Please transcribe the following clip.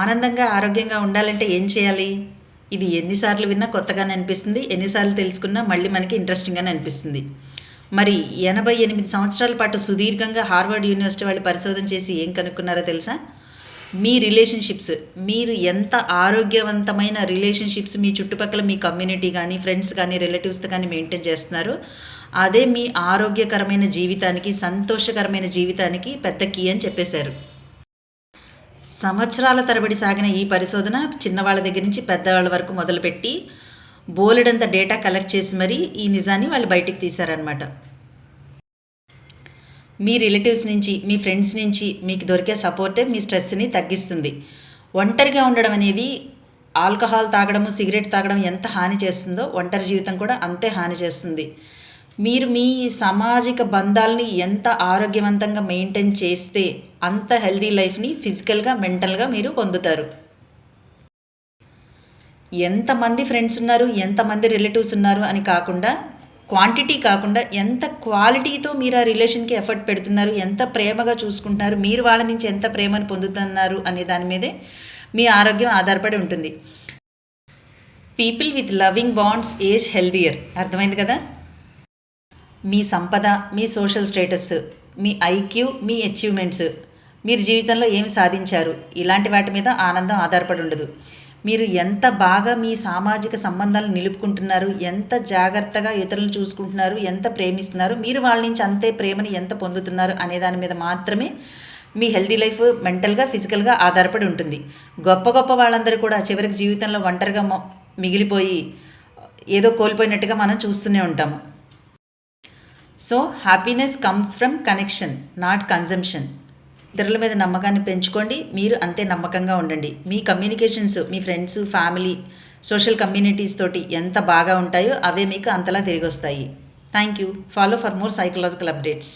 ఆనందంగా ఆరోగ్యంగా ఉండాలంటే ఏం చేయాలి? ఇది ఎన్నిసార్లు విన్నా కొత్తగానే అనిపిస్తుంది. ఎన్నిసార్లు తెలుసుకున్నా మళ్ళీ మనకి ఇంట్రెస్టింగ్గానే అనిపిస్తుంది. మరి ఎనభై ఎనిమిది సంవత్సరాల పాటు సుదీర్ఘంగా హార్వర్డ్ యూనివర్సిటీ వాళ్ళు పరిశోధన చేసి ఏం కనుక్కున్నారో తెలుసా? మీ రిలేషన్షిప్స్ మీరు ఎంత ఆరోగ్యవంతమైన రిలేషన్షిప్స్ మీ చుట్టుపక్కల మీ కమ్యూనిటీ కానీ ఫ్రెండ్స్ కానీ రిలేటివ్స్ కానీ మెయింటైన్ చేస్తున్నారు అదే మీ ఆరోగ్యకరమైన జీవితానికి సంతోషకరమైన జీవితానికి పెద్ద కీ అని చెప్పేశారు. సంవత్సరాల తరబడి సాగిన ఈ పరిశోధన చిన్నవాళ్ళ దగ్గర నుంచి పెద్దవాళ్ళ వరకు మొదలుపెట్టి బోలెడంత డేటా కలెక్ట్ చేసి మరీ ఈ నిజాన్ని వాళ్ళు బయటికి తీశారనమాట మీ రిలేటివ్స్ నుంచి మీ ఫ్రెండ్స్ నుంచి మీకు దొరికే సపోర్టే మీ స్ట్రెస్ని తగ్గిస్తుంది. ఒంటరిగా ఉండడం అనేది ఆల్కహాల్ తాగడము సిగరెట్ తాగడం ఎంత హాని చేస్తుందో ఒంటరి జీవితం కూడా అంతే హాని చేస్తుంది. మీరు మీ సామాజిక బంధాలని ఎంత ఆరోగ్యవంతంగా మెయింటైన్ చేస్తే అంత హెల్దీ లైఫ్ని ఫిజికల్గా మెంటల్గా మీరు పొందుతారు. ఎంతమంది ఫ్రెండ్స్ ఉన్నారు ఎంతమంది రిలేటివ్స్ ఉన్నారు అని కాకుండా క్వాంటిటీ కాకుండా ఎంత క్వాలిటీతో మీరు ఆ రిలేషన్కి ఎఫర్ట్ పెడుతున్నారు ఎంత ప్రేమగా చూసుకుంటున్నారు మీరు వాళ్ళ నుంచి ఎంత ప్రేమను పొందుతున్నారు అనే దాని మీదే మీ ఆరోగ్యం ఆధారపడి ఉంటుంది. People with loving bonds are healthier. అర్థమైంది కదా? మీ సంపద మీ సోషల్ స్టేటస్ మీ ఐక్యూ మీ అచీవ్మెంట్స్ మీరు జీవితంలో ఏమి సాధించారు? ఇలాంటి వాటి మీద ఆనందం ఆధారపడి ఉండదు మీరు ఎంత బాగా మీ సామాజిక సంబంధాలను నిలుపుకుంటున్నారు ఎంత జాగ్రత్తగా ఇతరులను చూసుకుంటున్నారు ఎంత ప్రేమిస్తున్నారు మీరు వాళ్ళ నుంచి అంతే ప్రేమని ఎంత పొందుతున్నారు అనే దాని మీద మాత్రమే మీ హెల్తీ లైఫ్ మెంటల్గా ఫిజికల్గా ఆధారపడి ఉంటుంది. గొప్ప గొప్ప వాళ్ళందరూ కూడా చివరికి జీవితంలో ఒంటరిగా మిగిలిపోయి ఏదో కోల్పోయినట్టుగా మనం చూస్తూనే ఉంటాము. So happiness comes from connection not consumption ఇతరుల మీద నమ్మకాన్ని పెంచుకోండి. మీరు అంతే నమ్మకంగా ఉండండి. మీ కమ్యూనికేషన్స్ మీ ఫ్రెండ్స్ ఫ్యామిలీ సోషల్ కమ్యూనిటీస్ తోటి ఎంత బాగా ఉంటాయో అవే మీకు అంతలా తిరిగి వస్తాయి thank you follow for more psychological updates